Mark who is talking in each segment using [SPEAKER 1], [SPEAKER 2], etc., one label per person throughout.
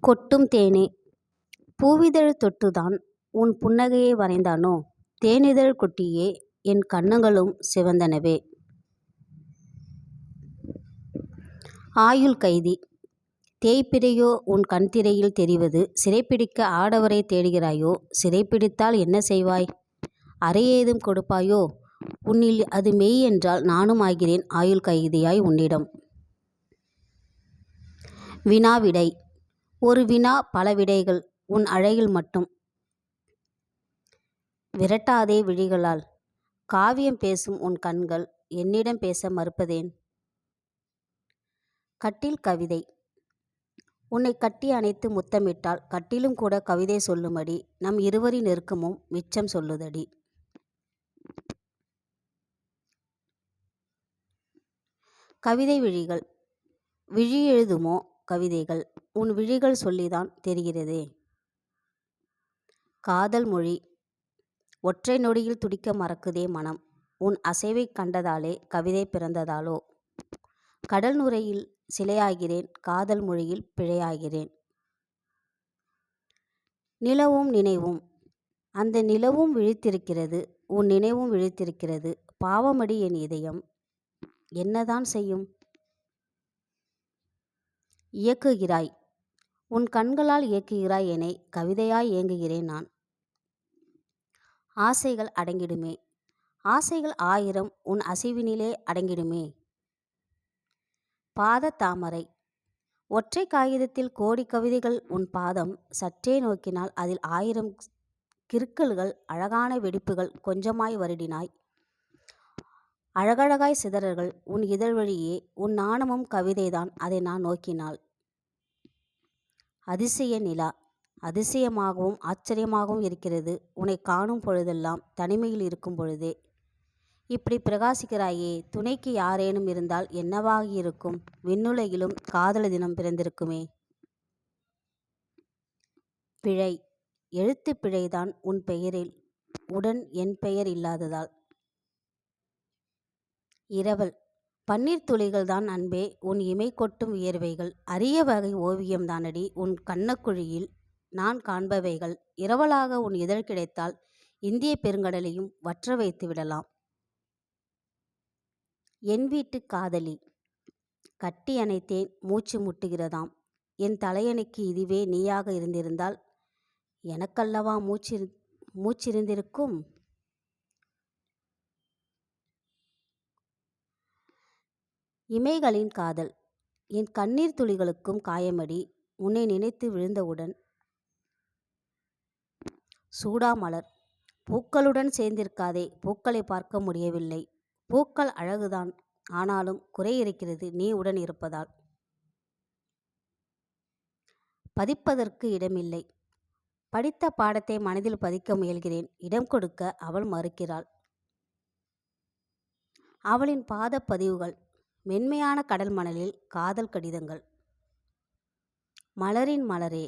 [SPEAKER 1] கொட்டும் தேனே பூவிதழ் தொட்டுதான் உன் புன்னகையை வரைந்தானோ தேனிதழ் கொட்டியே என் கன்னங்களும் சிவந்தனவே. ஆயுள் கைதி தேய்பிறையோ உன் கண்திரையில் தெரிவது சிறைப்பிடிக்க ஆடவரை தேடுகிறாயோ சிறைப்பிடித்தால் என்ன செய்வாய்? அறையேதும் ஏதும் கொடுப்பாயோ? உன்னில் அது மெய் என்றால் நானும் ஆகிறேன் ஆயுள் கைதியாய் உன்னிடம். வினாவிடை ஒரு வினா பல விடைகள் உன் அழகில் மட்டும். விரட்டாதே விழிகளால் காவியம் பேசும் உன் கண்கள் என்னிடம் பேச மறுப்பதேன்? கட்டில் கவிதை உன்னை கட்டி அணைத்து முத்தமிட்டால் கட்டிலும் கூட கவிதை சொல்லும்படி நம் இருவரின் நெருக்கமும் மிச்சம் சொல்லுதடி. கவிதை விழிகள் விழி எழுதுமோ கவிதைகள் உன் விழிகள் சொல்லிதான் தெரிகிறதே. காதல் மொழி ஒற்றை நொடியில் துடிக்க மறக்குதே மனம் உன் அசைவைக் கண்டதாலே கவிதை பிறந்ததாலோ? கடல் நுரையில் சிலையாகிறேன் காதல் மொழியில் பிழையாகிறேன். நிலவும் நினைவும் அந்த நிலவும் விழித்திருக்கிறது உன் நினைவும் விழித்திருக்கிறது பாவமடி என் இதயம் என்னதான் செய்யும்? இயக்குகிறாய். உன் கண்களால் இயக்குகிறாய் என்னை கவிதையாய் இயங்குகிறேன் நான். ஆசைகள் அடங்கிடுமே. ஆசைகள் ஆயிரம் உன் அசைவினிலே அடங்கிடுமே. பாதத் தாமரை. ஒற்றைக் காகிதத்தில் கோடி கவிதைகள் உன் பாதம். சற்றே நோக்கினால் அதில் ஆயிரம் கிறுக்கல்கள் அழகான வெடிப்புகள் கொஞ்சமாய் வருடினாய். அழகழகாய் சிதறல்கள் உன் இதழ் வழியே உன் நாணமும் கவிதைதான் அதை நான் நோக்கினாள் அதிசய நிலா அதிசயமாகவும் ஆச்சரியமாகவும் இருக்கிறது உன்னை காணும் பொழுதெல்லாம் தனிமையில் இருக்கும் பொழுதே. இப்படி பிரகாசிக்கிறாயே துணைக்கு யாரேனும் இருந்தால் என்னவாகியிருக்கும் விண்ணுலகிலும் காதல தினம் பிறந்திருக்குமே. பிழை எழுத்துப் பிழைதான் உன் பெயரில் உடன் என் பெயர் இல்லாததால். இரவல் பன்னீர்த் துளிகள்தான் அன்பே உன் இமை கொட்டும் வியர்வைகள் அரிய வகை ஓவியம் தானடி உன் கண்ணக்குழியில் நான் காண்பவைகள் இரவலாக உன் இதழ் கிடைத்தால் இந்திய பெருங்கடலையும் வற்ற வைத்து விடலாம். என் வீட்டுக் காதலி கட்டி அணைத்தேன் மூச்சு முட்டுகிறதாம் என் தலையணைக்கு இதுவே நீயாக இருந்திருந்தால் எனக்கல்லவா மூச்சிருந்திருக்கும். இமைகளின் காதல் என் கண்ணீர் துளிகளுக்கும் காயமடி உன்னை நினைத்து விழுந்தவுடன். சூடாமலர் பூக்களுடன் சேர்ந்திருக்காதே பூக்களை பார்க்க முடியவில்லை பூக்கள் அழகுதான் ஆனாலும் குறை இருக்கிறது நீ உடன் இருப்பதால். பதிப்பதற்கு இடமில்லை படித்த பாடத்தை மனதில் பதிக்க முயல்கிறேன் இடம் கொடுக்க அவள் மறுக்கிறாள். அவளின் பாதப்பதிவுகள் மென்மையான கடல் மணலில் காதல் கடிதங்கள். மலரின் மலரே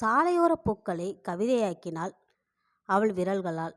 [SPEAKER 1] சாலையோரப் பூக்களை கவிதையாக்கினாள் அவள் விரல்களால்